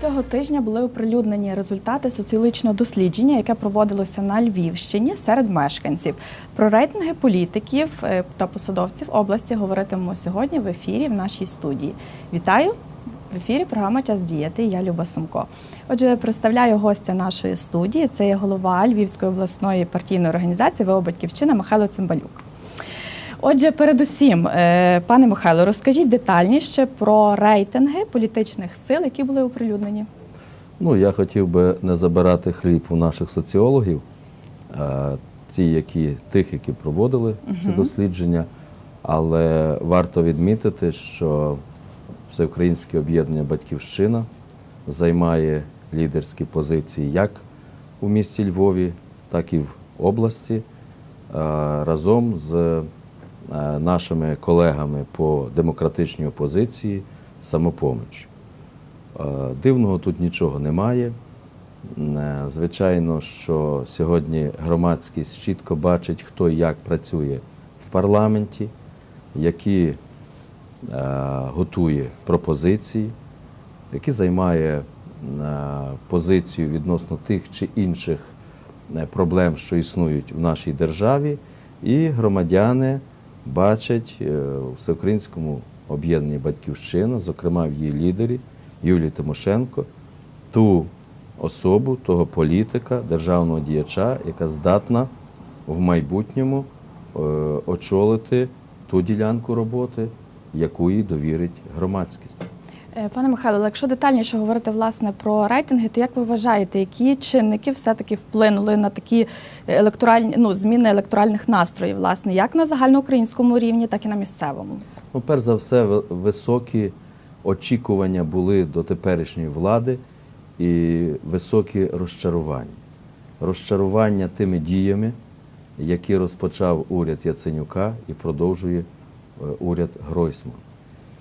Цього тижня були оприлюднені результати соціологічного дослідження, яке проводилося на Львівщині серед мешканців. Про рейтинги політиків е, та посадовців області говоритимемо сьогодні в ефірі в нашій студії. Вітаю! В ефірі програма Час діяти. Я Люба Сумко. Отже, представляю гостя нашої студії. Це є голова Львівської обласної партійної організації ВО Батьківщина Михайло Цимбалюк. Отже, передусім, е, пане Михайло, розкажіть детальніше про рейтинги політичних сил, які були оприлюднені. Ну, я хотів би не забирати хліб у наших соціологів, а ті, які, тих, які проводили ці дослідження. Але варто відмітити, що Всеукраїнське об'єднання Батьківщина займає лідерські позиції як у місті Львові, так і в області разом з е, нашими колегами по демократичній опозиції самопоміч. Е, Дивного тут нічого немає. Е, Звичайно, що сьогодні громадськість чітко бачить, хто і як працює в парламенті, які е, готує пропозиції, які займає е, позицію відносно тих чи інших е, проблем, що існують в нашій державі, і громадяни бачать е, у всеукраїнському об'єднанні Батьківщина, зокрема в її лідері Юлії Тимошенко, ту особу, того політика, державного діяча, яка здатна в майбутньому е, очолити ту ділянку роботи, яку їй довірить громадськість. Е, Пане Михайло, якщо детальніше говорити власне про рейтинги, то як ви вважаєте, які чинники все-таки вплинули на такі електоральні ну, зміни електоральних настроїв, власне, як на загальноукраїнському рівні, так і на місцевому? Ну, перш за все, високі очікування були до теперішньої влади і високі розчарування. Розчарування тими діями, які розпочав уряд Яценюка і продовжує е, уряд Гройсмана.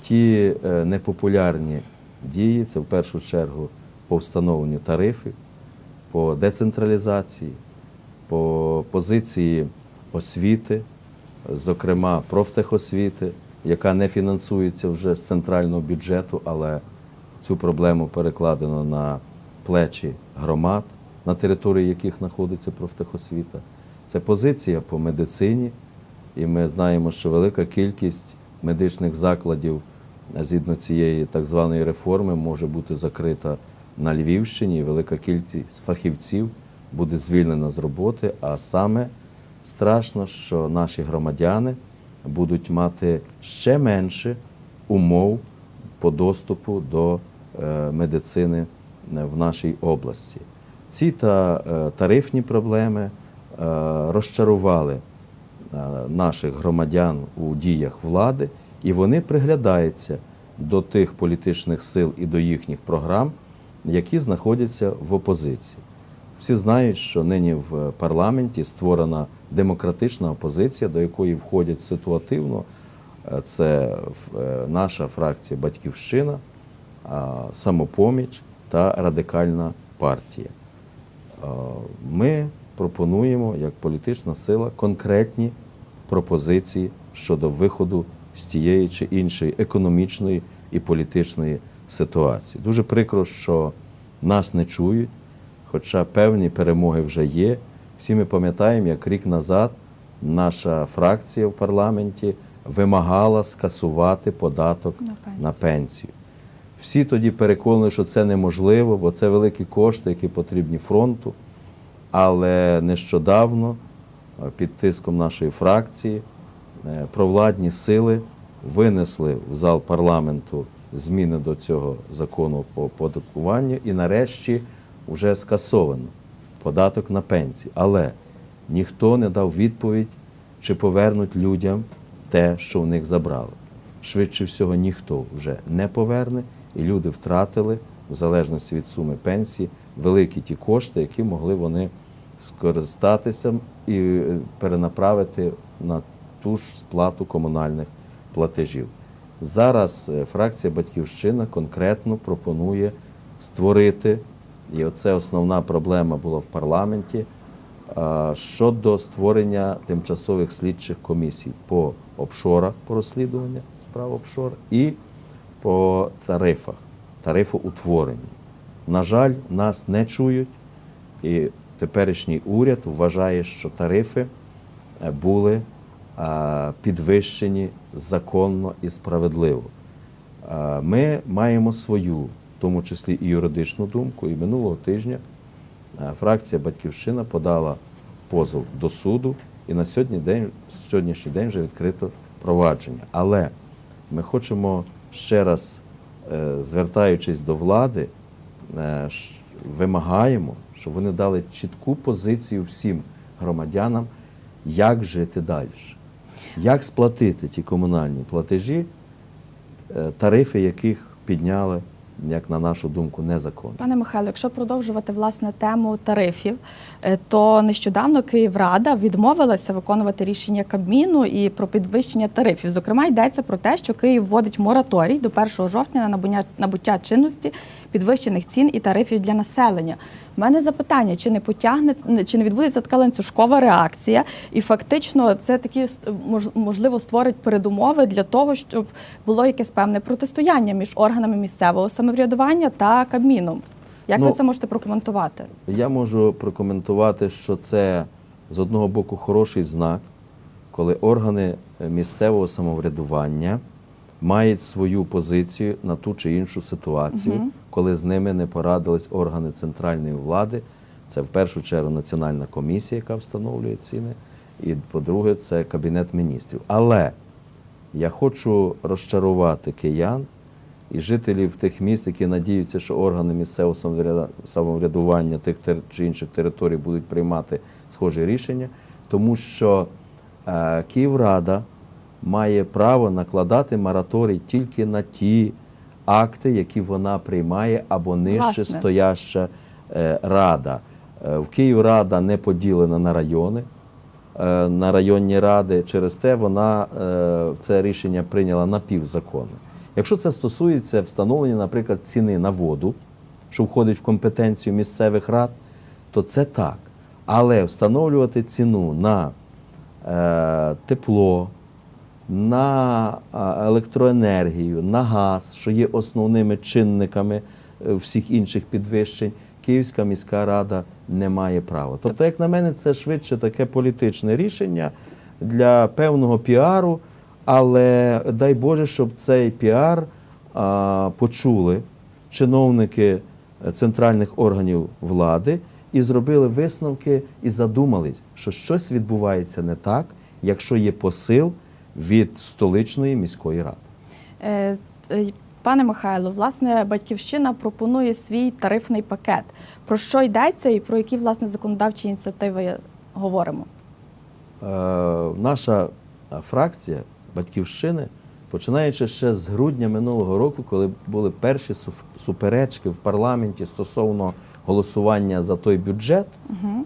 Ті е, непопулярні дії це в першу чергу по встановленню тарифів, по децентралізації, по позиції освіти, зокрема профтехосвіти, яка не фінансується вже з центрального бюджету, але цю проблему перекладено на плечі громад, на території яких знаходиться профтехосвіта. Це позиція по медицині, і ми знаємо, що велика кількість медичних закладів е, згідно цієї так званої реформи може бути закрита на Львівщині, велика кількість фахівців буде звільнена з роботи, а саме страшно, що наші громадяни будуть мати ще менше умов по доступу до е, медицини е, в нашій області. Ці та тарифні проблеми розчарували наших громадян у діях влади, і вони приглядаються до тих політичних сил і до їхніх програм, які знаходяться в опозиції. Всі знають, що нині в парламенті створена демократична опозиція, до якої входять ситуативно. Е, Це е, наша фракція Батьківщина, самопоміч та радикальна партія. Е, Ми пропонуємо як політична сила конкретні пропозиції щодо виходу з тієї чи іншої економічної і політичної ситуації. Дуже прикро, що нас не чують, хоча певні перемоги вже є. Всі ми пам'ятаємо, як рік назад наша фракція в парламенті вимагала скасувати податок На пенсію. на пенсію. Всі тоді переконали, що це неможливо, бо це великі кошти, які потрібні фронту. Але нещодавно, е, під тиском нашої фракції, е, провладні сили винесли в зал парламенту зміни до цього закону по податкуванню і нарешті вже скасовано податок на пенсію. Але ніхто не дав відповідь, чи повернуть людям те, що в них забрали. Швидше всього, ніхто вже не поверне, і люди втратили, в залежності від суми пенсії, великі ті кошти, які могли вони скористатися і е, перенаправити на ту ж сплату комунальних платежів. Зараз е, фракція Батьківщина конкретно пропонує створити, і оце основна проблема була в парламенті, щодо створення тимчасових слідчих комісій по обшорах, по розслідуванню справ обшор і по тарифах, тарифоутворенні. На жаль, нас не чують, і теперішній уряд вважає, що тарифи е, були е, підвищені законно і справедливо. Е, Ми маємо свою, в тому числі і юридичну думку, і минулого тижня фракція Батьківщина подала позов до суду, і на сьогодні день, сьогоднішній день вже відкрито провадження. Але ми хочемо ще раз, звертаючись до влади, вимагаємо, щоб вони дали чітку позицію всім громадянам, як жити далі, як сплатити ті комунальні платежі, е, тарифи яких підняли, як на нашу думку, незаконно. Пане Михайло, якщо продовжувати власне тему тарифів, е, то нещодавно Київрада відмовилася виконувати рішення Кабміну і про підвищення тарифів. Зокрема, йдеться про те, що Київ вводить мораторій до 1 жовтня на набуття, чинності підвищених цін і тарифів для населення. У мене запитання: чи не потягне чи не відбудеться така ланцюжкова реакція, і фактично це такі мож- можливо створить передумови для того, щоб було якесь певне протистояння між органами місцевого самоврядування та Кабміном. Як ви Ну, це можете прокоментувати? Я можу прокоментувати, що це з одного боку хороший знак, коли органи е, місцевого самоврядування мають свою позицію на ту чи іншу ситуацію, коли з ними не порадились органи центральної влади. Це в першу чергу національна комісія, яка встановлює ціни, і по-друге, це кабінет міністрів. Але я хочу розчарувати киян і жителів тих міст, які надіються, що органи місцевого самоврядування тих чи інших територій будуть приймати схожі рішення, тому що е, Київрада має право накладати мораторій тільки на ті акти, які вона приймає, або нижче Власне. стояща е, рада. Е, в Київрада не поділена на райони е, на районні ради. Через те вона е, це рішення прийняла напівзаконне. Якщо це стосується встановлення, наприклад, ціни на воду, що входить в компетенцію місцевих рад, то це так. Але встановлювати ціну на е, тепло, на електроенергію, на газ, що є основними чинниками е, всіх інших підвищень, Київська міська рада не має права. Тобто, як на мене, це швидше таке політичне рішення для певного піару, але дай Боже, щоб цей піар почули чиновники е, центральних органів влади і зробили висновки і задумались, що щось відбувається не так, якщо є посил від столичної міської ради. Е, е, Пане Михайло, власне, батьківщина пропонує свій тарифний пакет. Про що йдеться і про які власне законодавчі ініціативи говоримо? Е, наша фракція Батьківщини, починаючи ще з грудня минулого року, коли були перші суперечки в парламенті стосовно голосування за той бюджет,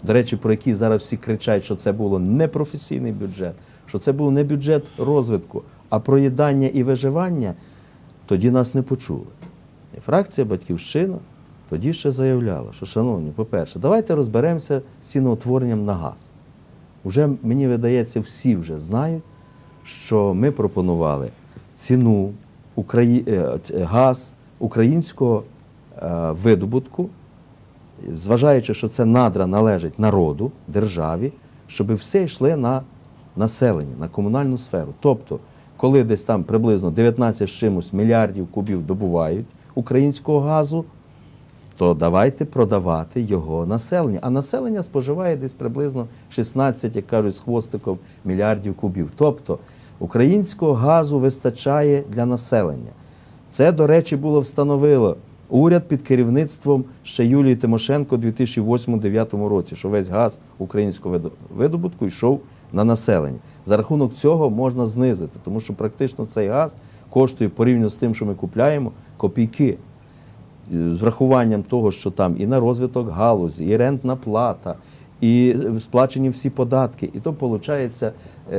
до речі, про який зараз всі кричать, що це було непрофесійний бюджет, що це був не бюджет розвитку, а проїдання і виживання, тоді нас не почули. І фракція Батьківщина тоді ще заявляла, що, шановні, по-перше, давайте розберемося з ціноутворенням на газ. Уже мені видається, всі вже знають, що ми пропонували ціну Украї... е, газ українського е, видобутку, зважаючи, що це надра належить народу, державі, щоб все йшли на населення, на комунальну сферу. Тобто, коли десь там приблизно 19 з чимось мільярдів кубів добувають українського газу, то давайте продавати його населенню. А населення споживає десь приблизно 16, як кажуть, з хвостиком мільярдів кубів. Тобто українського газу вистачає для населення. Це, до речі, було встановило уряд під керівництвом ще Юлії Тимошенко у 2008-2009 році, що весь газ українського видобутку йшов на населення. За рахунок цього можна знизити, тому що практично цей газ коштує порівняно з тим, що ми купляємо, копійки з врахуванням того, що там і на розвиток галузі, і рентна плата, і сплачені всі податки. І то виходить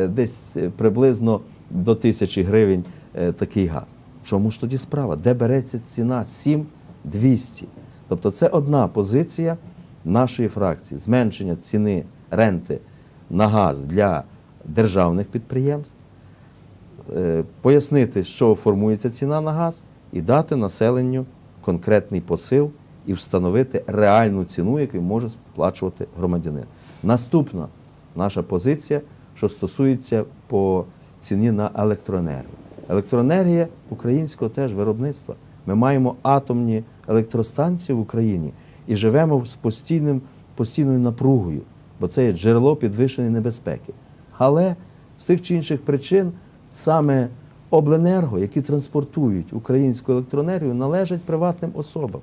десь е, приблизно до тисячі гривень е, такий газ. Чому ж тоді справа? Де береться ціна? 7200. Тобто це одна позиція нашої фракції зменшення ціни ренти на газ для державних підприємств е, пояснити, що формується ціна на газ, і дати населенню конкретний посил і встановити реальну ціну, яку може сплачувати громадянин. Наступна наша позиція, що стосується по ціні на електроенергію. Електроенергія українського теж виробництва. Ми маємо атомні електростанції в Україні і живемо з постійним, постійною напругою, бо це є джерело підвищеної небезпеки. Але з тих чи інших причин саме обленерго, які транспортують українську електроенергію, належать приватним особам.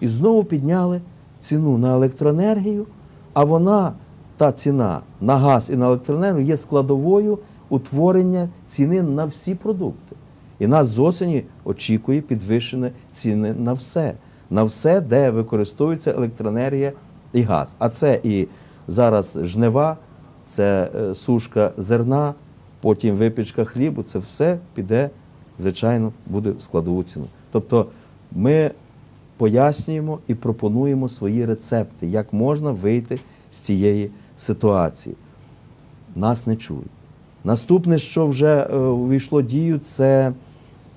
І знову підняли ціну на електроенергію, а вона, та ціна на газ і на електроенергію, є складовою утворення ціни на всі продукти. І нас з осені очікує підвищення ціни на все, на все, де використовується електроенергія і газ. А це і зараз жнива, це е, сушка зерна, потім випічка хлібу, це все піде, звичайно, буде в складову ціну. Тобто ми пояснюємо і пропонуємо свої рецепти, як можна вийти з цієї ситуації. Нас не чують. Наступне, що вже е, увійшло дію, це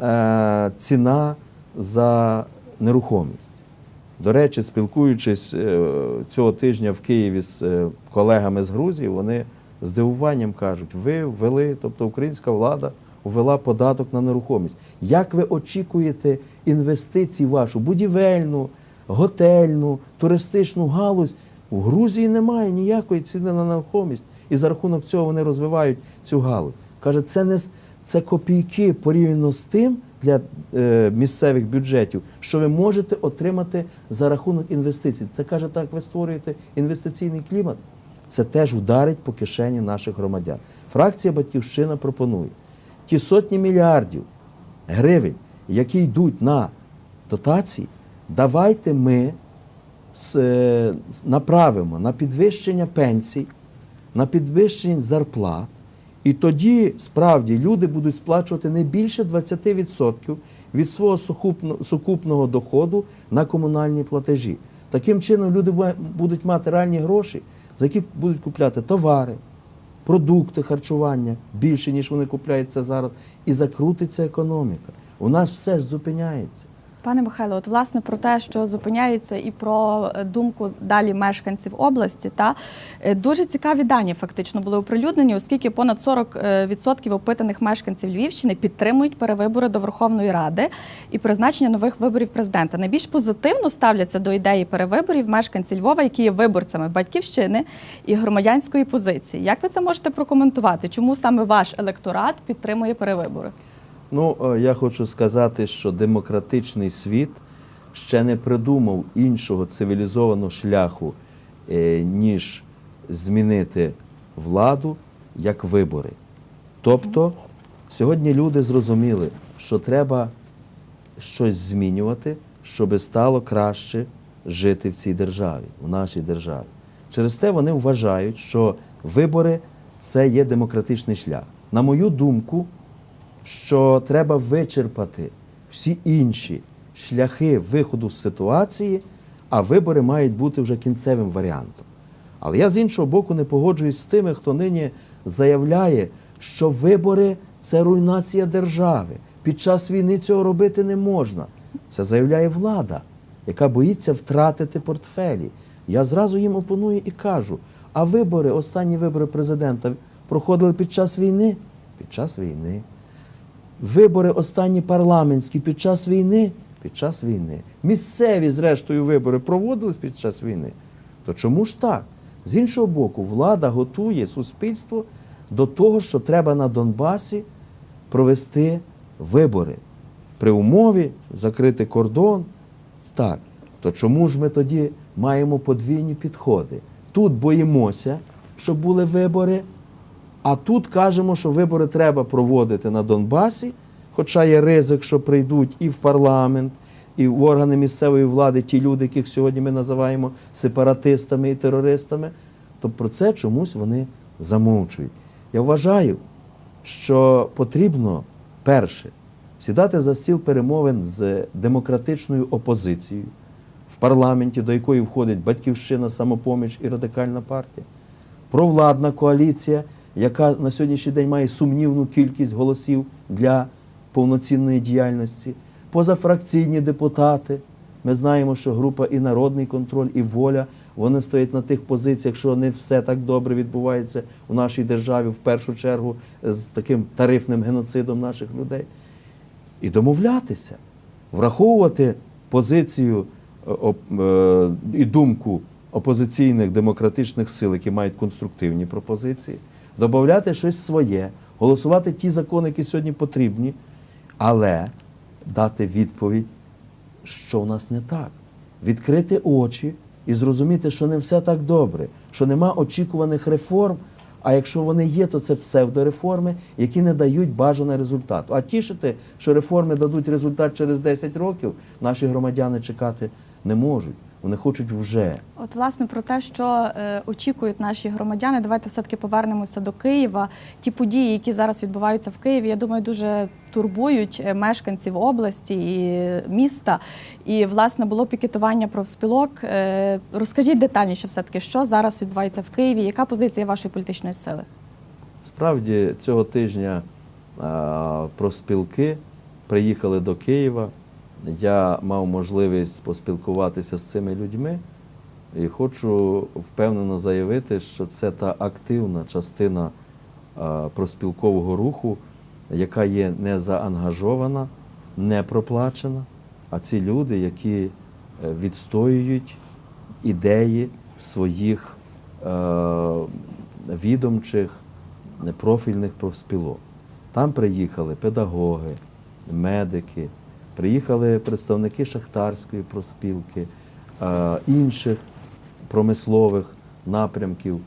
е, ціна за нерухомість. До речі, спілкуючись е, цього тижня в Києві з колегами з Грузії, вони здивуванням кажуть, ви ввели, тобто українська влада ввела податок на нерухомість. Як ви очікуєте інвестицій вашу, будівельну, готельну, туристичну галузь? В Грузії немає ніякої ціни на нерухомість, і за рахунок цього вони розвивають цю галузь. Каже, це не це копійки порівняно з тим для е, місцевих бюджетів, що ви можете отримати за рахунок інвестицій. Це каже, так ви створюєте інвестиційний клімат. Це теж ударить по кишені наших громадян. Фракція Батьківщина пропонує ті сотні мільярдів гривень, які йдуть на дотації, давайте ми е, направимо на підвищення пенсій, на підвищення зарплат, і тоді справді люди будуть сплачувати не більше 20% від свого сукупного доходу на комунальні платежі. Таким чином люди будуть мати реальні гроші, за які будуть купляти товари, продукти харчування більше, ніж вони купляються зараз, і закрутиться економіка. У нас все зупиняється. Пане Михайло, от власне про те, що зупиняється, і про е, думку далі мешканців області, та е, дуже цікаві дані фактично були оприлюднені, оскільки понад 40% опитаних мешканців Львівщини підтримують перевибори до Верховної Ради і призначення нових виборів президента. Найбільш позитивно ставляться до ідеї перевиборів мешканці Львова, які є виборцями батьківщини і громадянської позиції. Як ви це можете прокоментувати? Чому саме ваш електорат підтримує перевибори? Ну, е, я хочу сказати, що демократичний світ ще не придумав іншого цивілізованого шляху, е, ніж змінити владу як вибори. Тобто, сьогодні люди зрозуміли, що треба щось змінювати, щоб стало краще жити в цій державі, в нашій державі. Через те вони вважають, що вибори це є демократичний шлях. На мою думку, що треба вичерпати всі інші шляхи виходу з ситуації, а вибори мають бути вже кінцевим варіантом. Але я з іншого боку не погоджуюсь з тими, хто нині заявляє, що вибори це руйнація держави. Під час війни цього робити не можна. Це заявляє влада, яка боїться втратити портфелі. Я зразу їм опоную і кажу: а вибори, останні вибори президента проходили під час війни? Під час війни. Вибори останні парламентські під час війни? Під час війни. Місцеві, зрештою, вибори проводились під час війни. То чому ж так? З іншого боку, влада готує суспільство до того, що треба на Донбасі провести вибори. При умові закрити кордон. Так. То чому ж ми тоді маємо подвійні підходи? Тут боїмося, щоб були вибори, а тут кажемо, що вибори треба проводити на Донбасі, хоча є ризик, що прийдуть і в парламент, і в органи місцевої влади ті люди, яких сьогодні ми називаємо сепаратистами і терористами, то про це чомусь вони замовчують. Я вважаю, що потрібно перше сідати за стіл перемовин з демократичною опозицією в парламенті, до якої входить Батьківщина, самопоміч і радикальна партія, провладна коаліція, яка на сьогоднішній день має сумнівну кількість голосів для повноцінної діяльності, позафракційні депутати, Ми знаємо, що група і народний контроль, і воля вони стоять на тих позиціях, що не все так добре відбувається у нашій державі, в першу чергу з таким тарифним геноцидом наших людей. І домовлятися, враховувати позицію е, е, і думку опозиційних демократичних сил, які мають конструктивні пропозиції, додати щось своє, голосувати ті закони, які сьогодні потрібні, але дати відповідь, що в нас не так. Відкрити очі і зрозуміти, що не все так добре, що нема очікуваних реформ. А якщо вони є, то це псевдореформи, які не дають бажаного результату. А тішити, що реформи дадуть результат через 10 років, наші громадяни чекати не можуть. Вони хочуть вже. От власне про те, що е, очікують наші громадяни, давайте все-таки повернемося до Києва. Ті події, які зараз відбуваються в Києві, я думаю, дуже турбують е, мешканців області і міста. І власне було пікетування профспілок. Е, розкажіть детальніше, все таки, що зараз відбувається в Києві, яка позиція вашої політичної сили? Справді цього тижня а, профспілки приїхали до Києва. Я мав можливість поспілкуватися з цими людьми і хочу впевнено заявити, що це та активна частина а, профспілкового руху, яка є не заангажована, не проплачена, а ці люди, які е, відстоюють ідеї своїх е, відомчих профільних профспілок. Там приїхали педагоги, медики, приїхали представники шахтарської профспілки, е, інших промислових напрямків.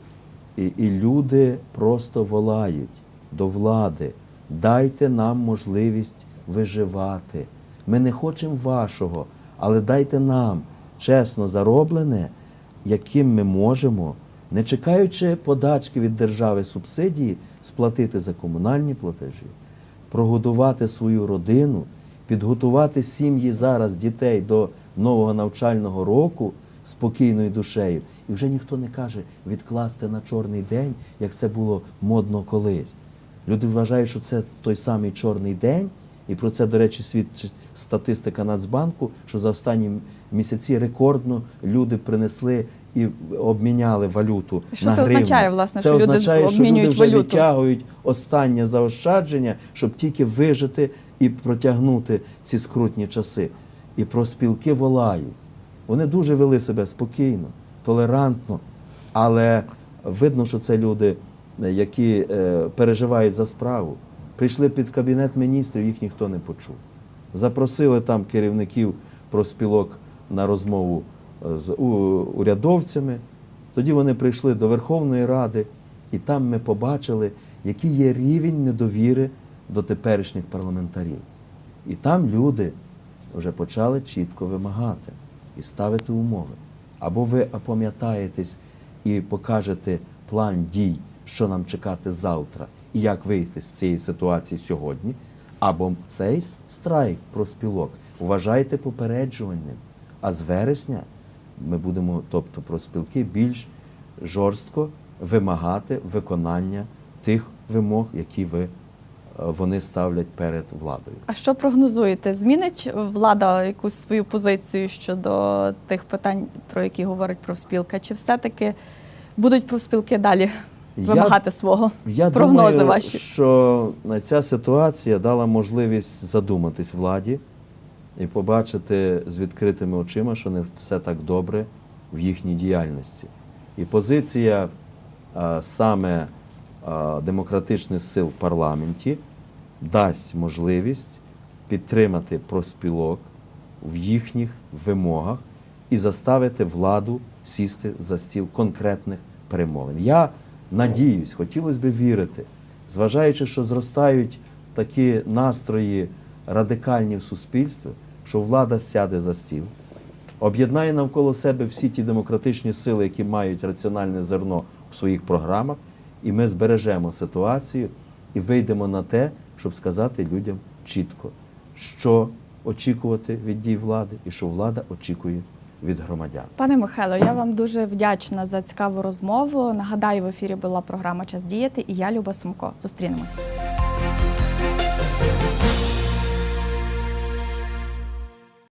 І, і люди просто волають до влади. Дайте нам можливість виживати. Ми не хочемо вашого, але дайте нам чесно зароблене, яким ми можемо, не чекаючи подачки від держави субсидії, сплатити за комунальні платежі, прогодувати свою родину, підготувати сім'ї зараз дітей до нового навчального року спокійною душею. І вже ніхто не каже відкласти на чорний день, як це було модно колись. Люди вважають, що це той самий чорний день, і про це, до речі, свідчить статистика Нацбанку, що за останні місяці рекордно люди принесли і обміняли валюту. Що на це гривню. означає, власне, це що люди означає, що люди вже валюту? витягують останнє заощадження, щоб тільки вижити і протягнути ці скрутні часи. І проспілки волають. Вони дуже вели себе спокійно, толерантно, але видно, що це люди, е, які е, переживають за справу. Прийшли під кабінет міністрів, їх ніхто не почув. Запросили там керівників проспілок на розмову з урядовцями. Тоді вони прийшли до Верховної Ради, і там ми побачили, який є рівень недовіри до теперішніх парламентарів. І там люди вже почали чітко вимагати і ставити умови. Або ви опам'ятаєтесь і покажете план дій, що нам чекати завтра, і як вийти з цієї ситуації сьогодні, або цей страйк проспілок вважайте попереджувальним. А з вересня ми будемо, тобто проспілки, більш жорстко вимагати виконання тих вимог, які ви, е, вони ставлять перед владою. А що прогнозуєте? Змінить влада якусь свою позицію щодо тих питань, про які говорить профспілка? Чи все-таки будуть профспілки далі вимагати свого? Я Прогнози думаю, ваші. що ця ситуація дала можливість задуматись владі і побачити з відкритими очима, що не все так добре в їхній діяльності. І позиція саме демократичних сил в парламенті дасть можливість підтримати проспілок в їхніх вимогах і заставити владу сісти за стіл конкретних перемовин. Я надіюсь, хотілося б вірити, зважаючи, що зростають такі настрої радикальні в суспільстві, що влада сяде за стіл, об'єднає навколо себе всі ті демократичні сили, які мають раціональне зерно в своїх програмах, і ми збережемо ситуацію і вийдемо на те, щоб сказати людям чітко, що очікувати від дій влади і що влада очікує від громадян. Пане Михайло, я вам дуже вдячна за цікаву розмову. Нагадаю, в ефірі була програма Час діяти і я Люба Сумко. Зустрінемося.